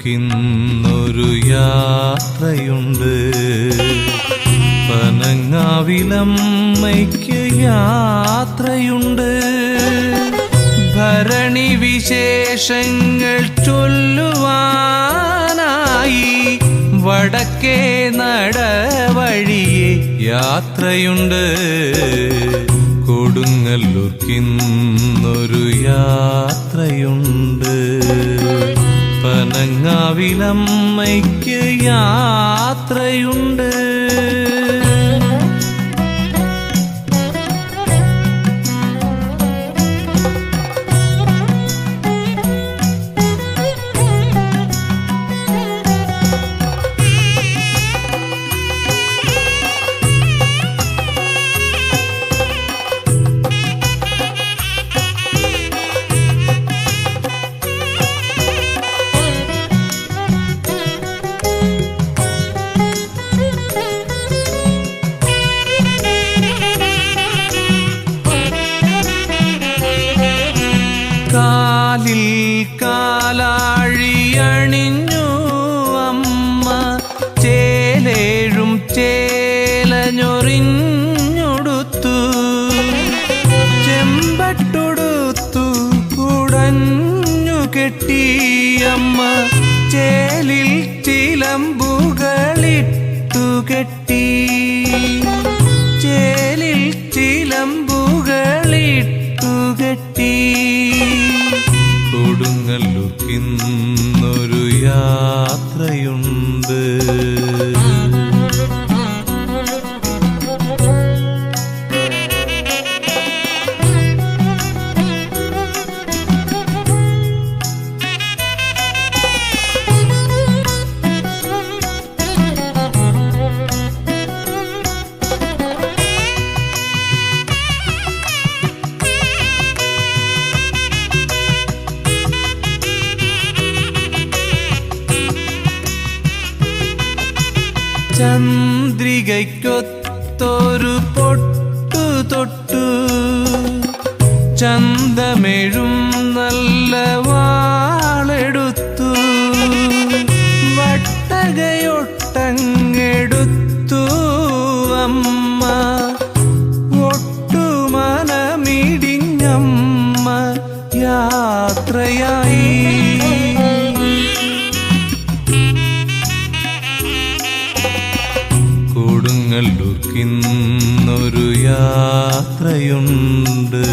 കൊടുങ്ങല്ലൂർക്കിന്നൊരു യാത്രയുണ്ട്. പനങ്ങാവിലമ്മയ്ക്ക് യാത്രയുണ്ട്. ഭരണി വിശേഷങ്ങൾ ചൊല്ലുവാനായി വടക്കേ നടവഴിയെ യാത്രയുണ്ട്. കൊടുങ്ങല്ലൂർക്കിന്നൊരു യാത്രയുണ്ട് പനങ്ങാവിലമ്മയ്ക്ക് യാത്രയുണ്ട്. കാലിൽ കാലാഴിയണിഞ്ഞു അമ്മ. ചേലേഴും ചേലഞ്ഞൊറിഞ്ഞൊടുത്തു. ചെമ്പട്ടൊടുത്തു കുടഞ്ഞു കെട്ടി അമ്മ. ചേലിൽ ചിലമ്പുകളിട്ടു കെട്ടി. ചേലിൽ ചിലമ്പുകളിട്ടു കെട്ടി. ചന്ദ്രികയ്ക്കൊത്തൊരു പൊട്ടു തൊട്ടു ചന്തമെഴും നല്ല വാളെടുത്തു. വട്ടകയൊട്ടങ്ങെടുത്തു. അമ്മ ഒട്ടുമനമിടിഞ്ഞമ്മ യാത്രയായി കൊടുങ്ങല്ലൂർക്കിന്നൊരു യാത്രയുണ്ട്.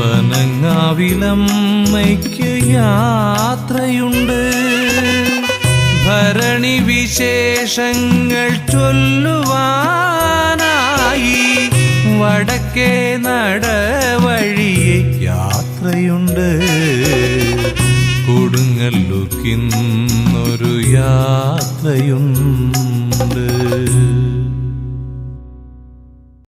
പനങ്ങാവിലമ്മയ്ക്ക് യാത്രയുണ്ട്. ഭരണി വിശേഷങ്ങൾ ചൊല്ലുവാനായി വടക്കേ നടവഴിയെ യാത്രയുണ്ട്. കൊടുങ്ങല്ലുക്കിന്നൊരു യാത്രയുണ്ട്.